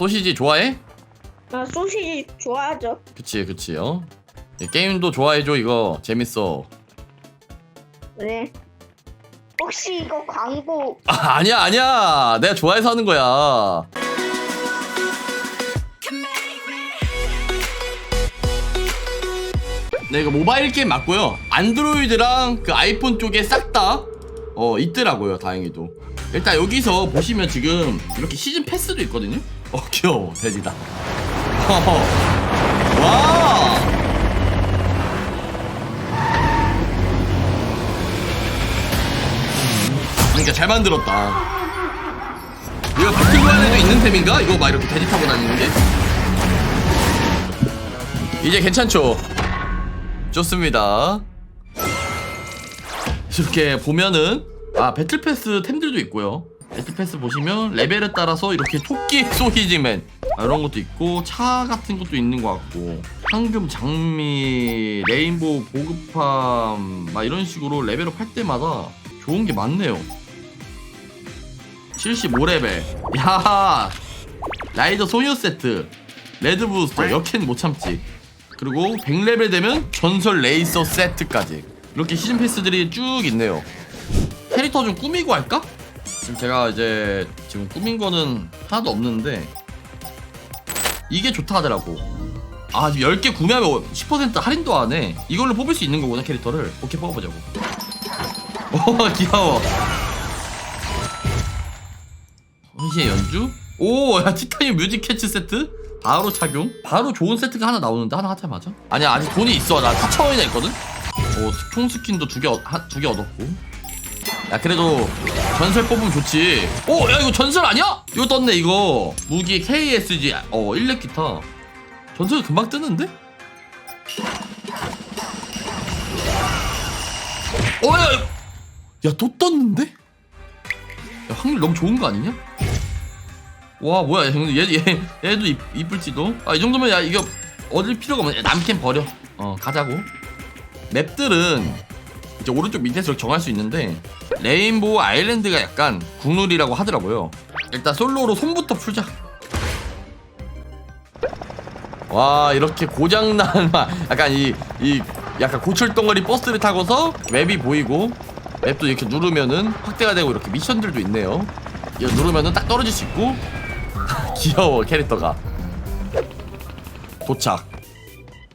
소시지 좋아해? 나 소시지 좋아하죠. 그치 그치 어 이 게임도 좋아해줘 이거. 재밌어. 네. 혹시 이거 광고 아, 아니야 아니야. 내가 좋아해서 하는 거야. 네 이거 모바일 게임 맞고요. 안드로이드랑 그 아이폰 쪽에 싹 다 어 있더라고요 다행히도. 일단 여기서 보시면 지금 이렇게 시즌 패스도 있거든요 어 귀여워 돼지다 어허. 와 그러니까 잘 만들었다. 이거 배틀로얄에도 있는 템인가? 이거 막 이렇게 돼지 타고 다니는 게? 이제 괜찮죠? 좋습니다. 이렇게 보면은 아 배틀패스 템들도 있고요. 배틀패스 보시면 레벨에 따라서 이렇게 토끼 소시지맨 아, 이런 것도 있고 차 같은 것도 있는 것 같고 황금 장미 레인보우 보급함 막 이런 식으로 레벨업 할 때마다 좋은 게 많네요. 75레벨 야 라이더 소녀 세트 레드 부스터 역행 못 참지 그리고 100레벨 되면 전설 레이서 세트까지 이렇게 시즌 패스들이 쭉 있네요 캐릭터 좀 꾸미고 할까? 지금 제가 이제 지금 꾸민 거는 하나도 없는데 이게 좋다 하더라고 아 지금 10개 구매하면 10% 할인도 하네 이걸로 뽑을 수 있는 거구나 캐릭터를 오케이 뽑아보자고 오 귀여워 헌시의 연주? 오, 야, 티타늄 뮤직 캐치 세트? 바로 착용? 바로 좋은 세트가 하나 나오는데 하나 하자마자? 아니야, 아직 돈이 있어. 나 4천원이나 있거든? 오, 총 스킨도 두 개, 두 개 얻었고. 야, 그래도 전설 뽑으면 좋지. 오, 야, 이거 전설 아니야? 이거 떴네, 이거. 무기 KSG, 어, 일렉 기타. 전설 금방 뜨는데? 어, 야, 야, 또 떴는데? 야, 확률 너무 좋은 거 아니냐? 와 뭐야 얘, 얘, 얘도 이, 이쁠지도 아 이 정도면 야 이거 얻을 필요가 없네 남캠 버려 어 가자고 맵들은 이제 오른쪽 밑에서 정할 수 있는데 레인보우 아일랜드가 약간 국룰이라고 하더라고요. 일단 솔로로 손부터 풀자. 와 이렇게 고장난 막 약간 이, 이 약간 고철 덩어리 버스를 타고서 맵이 보이고 맵도 이렇게 누르면은 확대가 되고 이렇게 미션들도 있네요. 이거 누르면은 딱 떨어질 수 있고. 귀여워 캐릭터가. 도착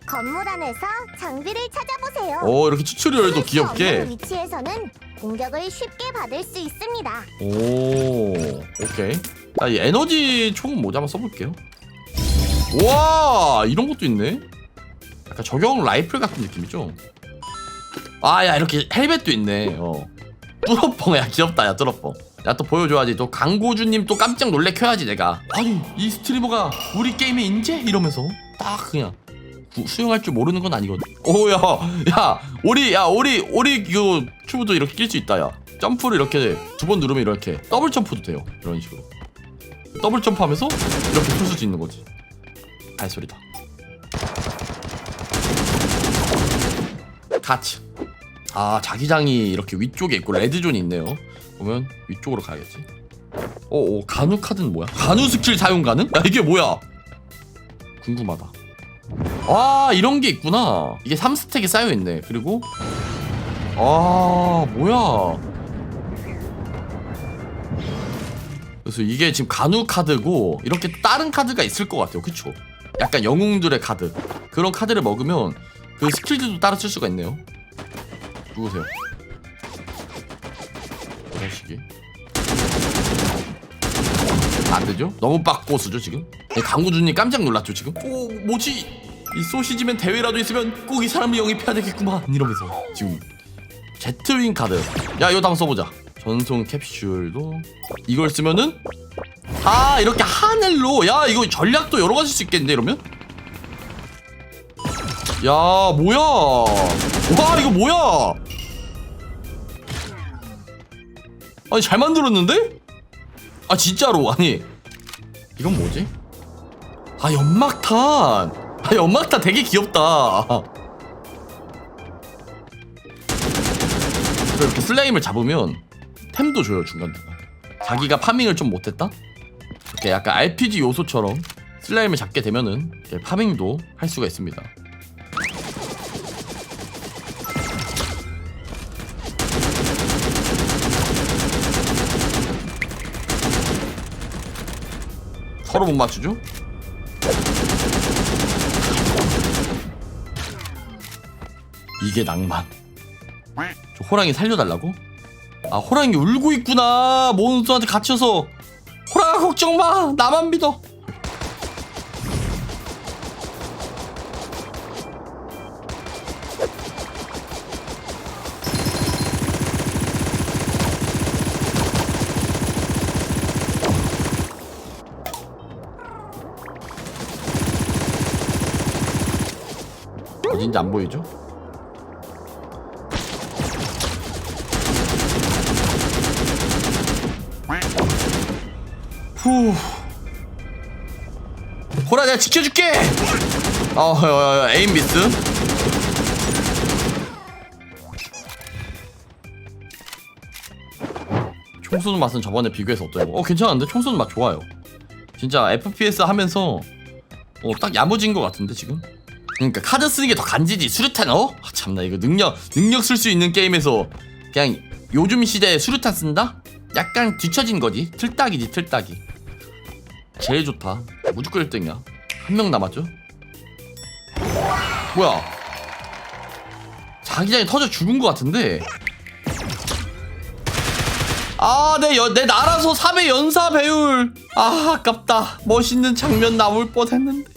건물 안에서 장비를 찾아보세요. 오 이렇게 수 없는 귀엽게. 위치에서는 공격을 쉽게 받을 수 있습니다. 오 오케이. 자이 에너지 총은 모자 한번 써볼게요. 와 이런 것도 있네. 약간 저격 라이플 같은 느낌이죠? 아 야 이렇게 헬멧도 있네. 어. 뚜러뻥 야 귀엽다 야 뚜러뻥. 야 또 보여줘야지. 또 강고주님 또 깜짝 놀래 켜야지 내가. 아니 이 스트리머가 우리 게임에 인재? 이러면서. 딱 그냥. 구- 수영할 줄 모르는 건 아니거든. 오야 야 우리 야 우리 우리 이거 튜브도 이렇게 낄 수 있다 야. 점프를 이렇게 두 번 누르면 이렇게 더블 점프도 돼요. 이런 식으로. 더블 점프하면서 이렇게 풀수 있는 거지. 발소리다. 카츠 아 자기장이 이렇게 위쪽에 있고 레드존이 있네요. 보면 위쪽으로 가야겠지. 어어 간우 카드는 뭐야? 간우 스킬 사용 가능? 야 이게 뭐야? 궁금하다 아 이런 게 있구나. 이게 3스택이 쌓여있네. 그리고? 아 뭐야? 그래서 이게 지금 간우 카드고 이렇게 다른 카드가 있을 것 같아요. 그쵸? 약간 영웅들의 카드. 그런 카드를 먹으면 그 스킬들도 따라 쓸 수가 있네요. 누구세요? 이런 식이 안 되죠? 너무 빡고수죠 지금? 네, 강구주님 깜짝 놀랐죠 지금? 오 뭐지? 이 소시지맨 대회라도 있으면 꼭 이 사람을 영입해야 되겠구만 이러면서 지금 제트윙 카드 야 이거 한번 써보자 전송 캡슐도 이걸 쓰면은 아 이렇게 하늘로 야 이거 전략도 여러 가지 쓸수 있겠는데 이러면? 야 뭐야 와 이거 뭐야 아니 잘 만들었는데? 아 진짜로 아니 이건 뭐지? 아 연막탄 아 연막탄 되게 귀엽다 이렇게 슬라임을 잡으면 템도 줘요 중간중간 자기가 파밍을 좀 못했다? 이렇게 약간 RPG 요소처럼 슬라임을 잡게 되면은 파밍도 할 수가 있습니다. 서로 못 맞추죠? 이게 낭만. 저 호랑이 살려달라고? 아 호랑이 울고 있구나 몬스터한테 갇혀서 호랑아 걱정 마 나만 믿어 어딘지 안 보이죠? 후. 호라 내가 지켜줄게. 어, 어, 어 에임 미스. 총 쏘는 맛은 저번에 비교해서 어떠냐고? 어 괜찮은데 총 쏘는 맛 좋아요. 진짜 FPS 하면서 어 딱 야무진 것 같은데 지금. 그러니까 카드 쓰는 게 더 간지지. 수류탄 어? 아, 참나 이거 능력 능력 쓸 수 있는 게임에서 그냥 요즘 시대에 수류탄 쓴다? 약간 뒤처진 거지. 틀딱이지 틀딱이. 제일 좋다. 무조건 1등이야. 한 명 남았죠? 뭐야? 자기장이 터져 죽은 것 같은데. 아내 내 나라서 3회 연사 배울 아 아깝다. 멋있는 장면 나올 뻔했는데.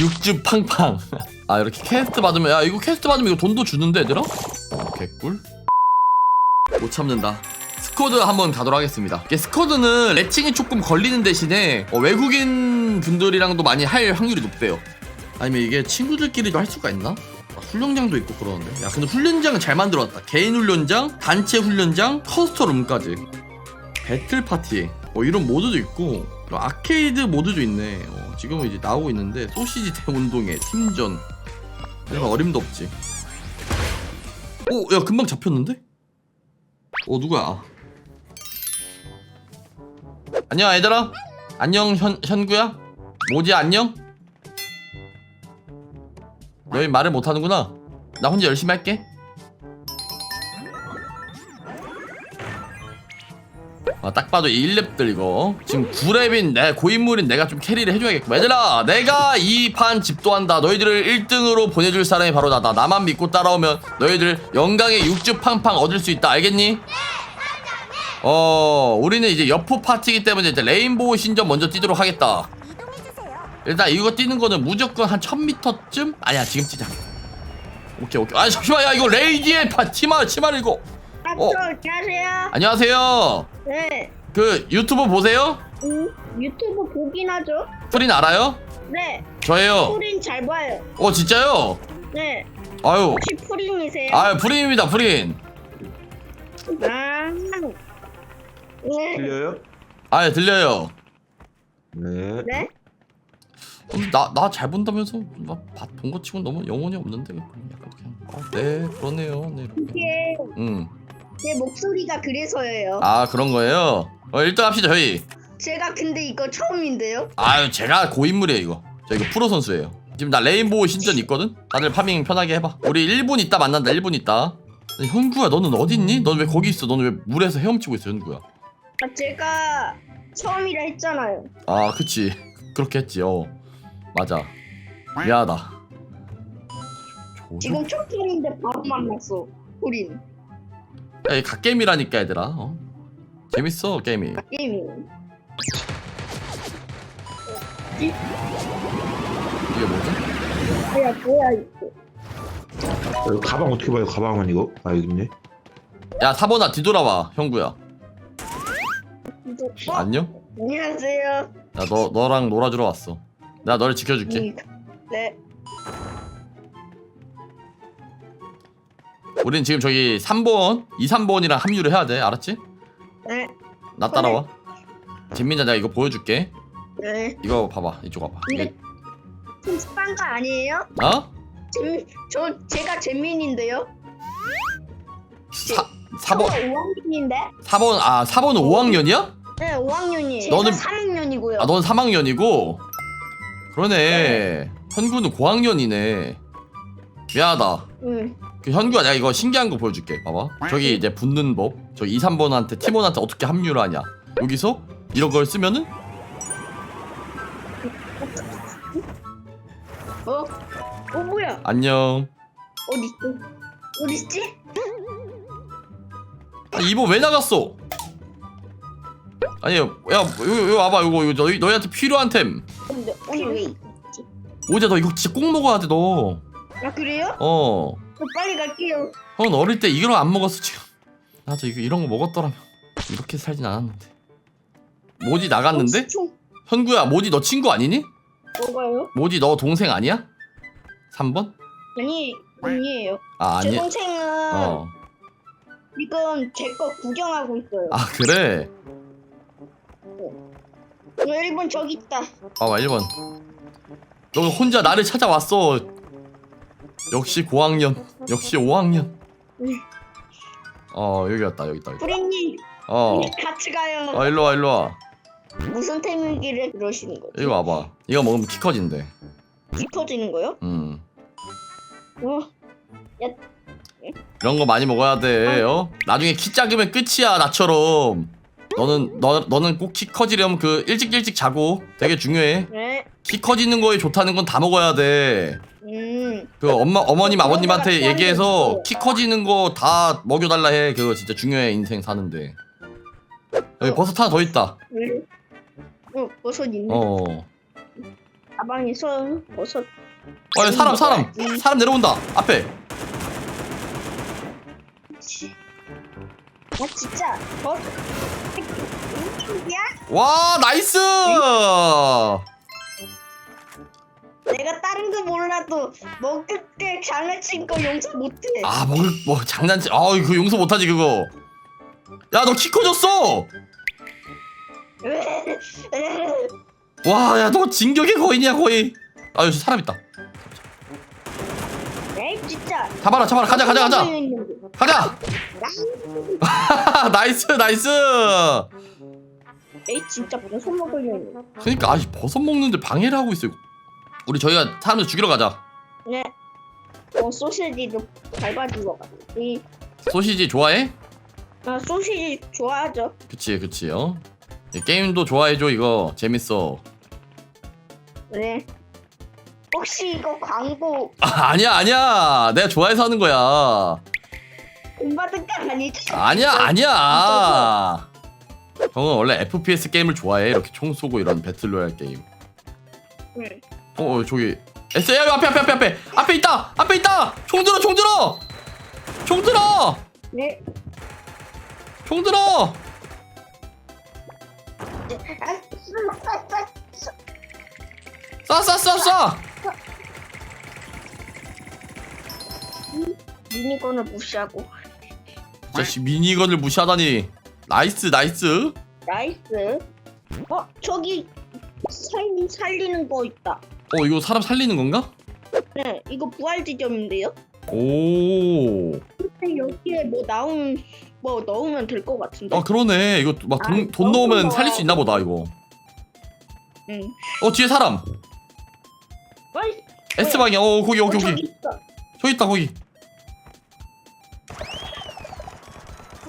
육즙 팡팡 아 이렇게 퀘스트 받으면 야 이거 퀘스트 받으면 이거 돈도 주는데 얘들아? 어, 개꿀? 못 참는다. 스쿼드 한번 가도록 하겠습니다. 이게 스쿼드는 레칭이 조금 걸리는 대신에 어, 외국인 분들이랑도 많이 할 확률이 높대요. 아니면 이게 친구들끼리도 할 수가 있나? 아, 훈련장도 있고 그러는데? 야 근데 훈련장은 잘 만들었다. 개인 훈련장, 단체 훈련장, 커스터룸까지. 배틀 파티. 어, 이런 모드도 있고 또 아케이드 모드도 있네. 어, 지금은 이제 나오고 있는데 소시지 대 운동회 팀전 내가 어림도 없지. 오야 금방 잡혔는데? 어 누구야? 안녕 얘들아. 안녕 현, 현구야. 뭐지 안녕? 너희 말을 못하는구나. 나 혼자 열심히 할게 아, 딱 봐도 이 1렙들 이거. 지금 9렙인 내 고인물인 내가 좀 캐리를 해줘야겠고 얘들아 내가 이 판 집도한다. 너희들을 1등으로 보내줄 사람이 바로 나다. 나만 믿고 따라오면 너희들 영광의 육즙 팡팡 얻을 수 있다. 알겠니? 어 우리는 이제 여포 파티이기 때문에 이제 레인보우 신전 먼저 뛰도록 하겠다. 일단 이거 뛰는 거는 무조건 한 1000m쯤? 아니야 지금 뛰자. 오케이 오케이. 아 잠시만 야 이거 레이디의 파 치마 치마를 이거 아, 어. 저 안녕하세요. 안녕하세요 네. 그 유튜브 보세요? 음, 유튜브 보긴 하죠. 프린 알아요? 네. 저예요 프린 잘 봐요. 어 진짜요? 네. 아유 혹시 프린이세요? 아유 프린입니다 프린 아. 네. 들려요? 아유 들려요 네. 네. 나 나 잘 본다면서 본거 치고 너무 영혼이 없는데 약간 그냥 아, 네 그러네요 네 이렇게 이게 음. 제 목소리가 그래서예요. 아 그런 거예요? 어 1등 합시다 저희 제가 근데 이거 처음인데요. 아유 제가 고인물이에요 이거 저 이거 프로 선수예요 지금 나 레인보우 신전 있거든? 다들 파밍 편하게 해봐 우리 1분 있다 만난다 1분 있다 현구야 너는 어디 있니? 너는 왜 거기 있어? 너는 왜 물에서 헤엄치고 있어 현구야 아, 제가 처음이라 했잖아요. 아 그치 그렇게 했지 어 맞아 미안하다 조조? 지금 첫 판인데 바로 만났어. 프린. 야, 이 갓게임이라니까 얘들아 어? 재밌어 게임이 게임이. 이게 뭐지? 뭐야 뭐야 이거. 어, 가방 어떻게 봐요? 가방은 이거? 아 여기 있네. 야 사보나 뒤돌아봐 형구야 이거- 어? 안녕? 안녕하세요. 야너 너랑 놀아주러 왔어 내가 너를 지켜줄게 음, 네. 우린 지금 저기 3번 2, 3번이랑 합류를 해야 돼 알았지? 네. 나 따라와 진민자 내가 이거 보여줄게 네. 이거 봐봐 이쪽 와봐 이게 좀 습한 거 아니에요? 어? 재민, 저 제가 재민인데요. 사, 4번 5학년인데? 4번 아 4번은 5학년이야? 네 5학년이에요. 너는- 제가 3학년이고요. 아, 넌 3학년이고? 그러네. 현구는 고학년이네. 미안하다. 응. 그 현구야, 내가 이거 신기한 거 보여줄게. 봐봐. 저기 이제 붙는 법. 저 2, 3번한테, 팀원한테 어떻게 합류를 하냐. 여기서 이런 걸 쓰면은 어? 어 뭐야? 안녕. 어디 있어? 어디 있지? 아, 이번 왜 나갔어? 아니, 야, 여기, 와봐. 이거, 이거 너희, 너희한테 필요한 템. 근데 오늘 왜? 있- 오제 너 이거 진짜 꼭 먹어야 돼, 너. 아 그래요? 어. 저 빨리 갈게요. 형 어릴 때 이걸 안 먹었어 지금. 나도 이거 이런 거 먹었더라면 이렇게 살진 않았는데. 모지 나갔는데? 어, 총 현구야, 모지 너 친구 아니니? 뭐가요? 모지 너 동생 아니야? 3번? 아니 아니에요. 아, 제 아니. 동생은 어. 지금 제 거 구경하고 있어요. 아, 그래. 어, 1번 저기 있다. 아, 1번. 너 혼자 나를 찾아왔어. 역시 고학년. 역시 5학년. 응. 어, 여기 왔다. 여기 있다. 여기. 프리님 어. 우리 같이 가요. 어, 일로 와, 일로 와. 무슨 템이길래 그러시는 거죠? 이거 와봐. 이거 먹으면 키 커진대. 깊어지는 거요? 음. 어? 이런 거 많이 먹어야 돼. 어? 나중에 키 작으면 끝이야. 나처럼. 너는 너 너는 꼭 키 커지려면 그 일찍 일찍 자고 되게 중요해. 네. 키 커지는 거에 좋다는 건 다 먹어야 돼. 음. 그 엄마 어머님 아버님한테 얘기해서 같지 키 커지는 거 다 먹여달라 해. 그거 진짜 중요해 인생 사는데. 여기 버섯 하나 더 있다. 왜? 어 버섯 있네. 어. 가방에 서 버섯. 어 여기 사람 사람 사람 내려온다. 앞에. 치. 아 진짜 버. 야? 와 나이스. 내가 다른 거 몰라도 먹을 때 장난친 거 용서 못해. 아 먹을 뭐 장난치. 아그 용서 못하지 그거. 야 너 키 커졌어. 와, 야, 너 진격의 거인이야, 거의. 아, 여기 사람 있다. 에이 진짜. 잡아라, 잡아라. 가자, 가자, 가자. 가자! 나이스, 나이스! 에이 진짜 버섯 먹으려고. 그니까, 아씨, 버섯 먹는데 방해를 하고 있어요. 우리 저희가 사람들 죽이러 가자. 네. 어 소시지도 밟아주러 가. 이 소시지 좋아해? 아, 소시지 좋아하죠. 그치, 그치, 어? 이 게임도 좋아해줘, 이거. 재밌어. 네. 혹시 이거 광고 아, 아니야, 아니야. 내가 좋아해서 하는 거야. 돈 받은 거 아니죠? 아니야, 아니야. 형은 원래 FPS 게임을 좋아해. 이렇게 총 쏘고 이런 배틀로얄 게임. 네. 어, 어 저기. 에스 야 앞에 앞에 앞에 앞에. 앞에 있다! 앞에 있다! 총 들어 총 들어! 총 들어! 네. 총 들어! 아, 쏴쏴쏴쏴! 미니건을 무시하고. 자식 미니건을 무시하다니. 나이스 나이스. 나이스. 어 저기 살 살리는 거 있다. 어 이거 사람 살리는 건가 네 이거 부활 지점인데요. 오아 근데 여기에 뭐 나온 뭐 넣으면 될 것 같은데. 아, 그러네 이거 막돈 아이, 넣으면. 살릴 수 있나 보다 이거 응. 어 뒤에 사람 어이, S 방향 어 거기 어, 여기 저기 여기 있어. 저기 있다 거기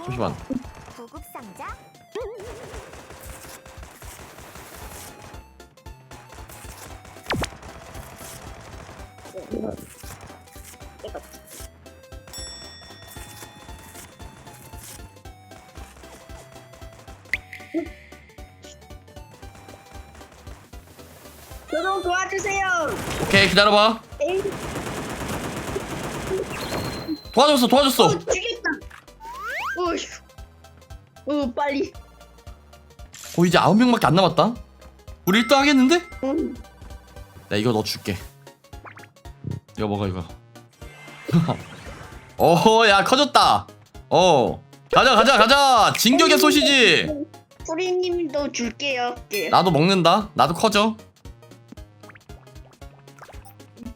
잠시만 고급 상자. 저좀 도와주세요. 오케이 기다려봐 에이, 도와줬어 도와줬어 어, 죽였다. 어휴. 어, 빨리. 어 이제 아홉 명밖에 안 남았다 우리 1등 하겠는데? 음, 나 이거 너 줄게. 이거 먹어 이거. 어, 야 커졌다. 어, 가자 가자 가자. 진격의 소시지. 프리님도 줄게요. 예. 나도 먹는다. 나도 커져.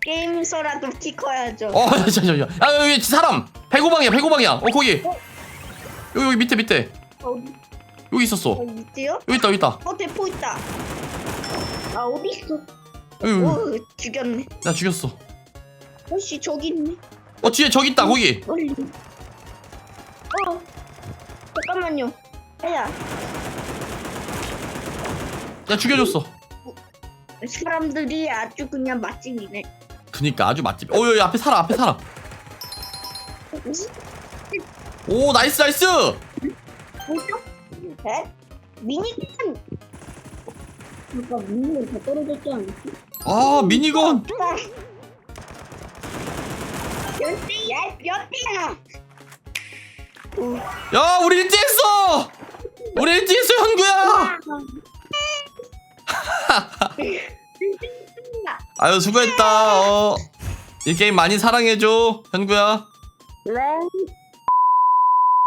게임에서라도 키 커야죠. 어, 잠시만요. 아 여기 사람. 배고방이야 배고방이야. 어 거기. 여기 여기 밑에 밑에. 어, 여기 있었어 어, 있지요? 여기 있다 여기 있다 어 대포 있다. 아 어디 있어? 여기, 여기. 오 죽였네. 나 죽였어 어씨 저기 있네. 어 뒤에 저기 있다 거기 멀리. 어 잠깐만요. 야나 죽여줬어 사람들이 아주 그냥 맛집이네. 그니까 아주 맛집 어 여기 앞에 살아 앞에 살아 오 나이스 나이스 뭐죠? 에? 미니건. 잠깐 미니건 다 떨어졌지 않았어? 아 미니건 열대 야 우리 1등했어 우리 1등했어 현구야 아유 수고했다 어. 이 게임 많이 사랑해줘 현구야 네.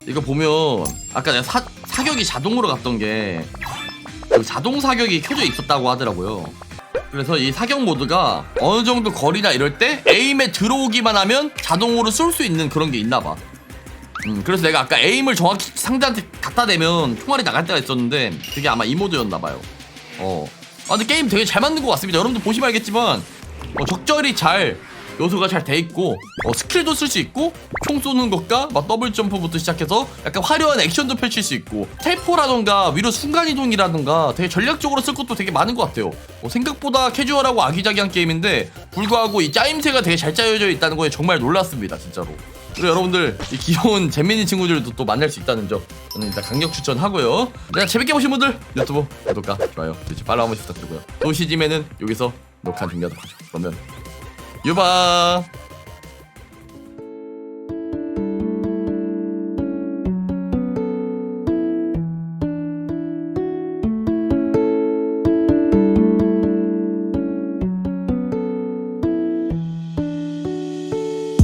이거 보면 아까 내가 사, 사격이 자동으로 갔던 게그 자동 사격이 켜져 있었다고 하더라고요 그래서 이 사격 모드가 어느 정도 거리나 이럴 때 에임에 들어오기만 하면 자동으로 쏠 수 있는 그런 게 있나 봐. 음, 그래서 내가 아까 에임을 정확히 상대한테 갖다 대면 총알이 나갈 때가 있었는데 그게 아마 이 모드였나 봐요. 어. 아 근데 게임 되게 잘 만든 것 같습니다. 여러분들 보시면 알겠지만 어, 적절히 잘 요소가 잘 돼 있고 어, 스킬도 쓸 수 있고 총 쏘는 것과 막 더블 점프부터 시작해서 약간 화려한 액션도 펼칠 수 있고 텔포라던가 위로 순간 이동이라던가 되게 전략적으로 쓸 것도 되게 많은 것 같아요. 어, 생각보다 캐주얼하고 아기자기한 게임인데 불구하고 이 짜임새가 되게 잘 짜여져 있다는 거에 정말 놀랐습니다, 진짜로. 그리고 여러분들 이 귀여운 재민이 친구들도 또 만날 수 있다는 점 저는 일단 강력 추천하고요. 네, 재밌게 보신 분들 유튜브 구독과 좋아요, 유튜브 팔로우 한 번씩 부탁드리고요. 도시지매는 여기서 녹화 중요하도록 하죠. 그러면 유바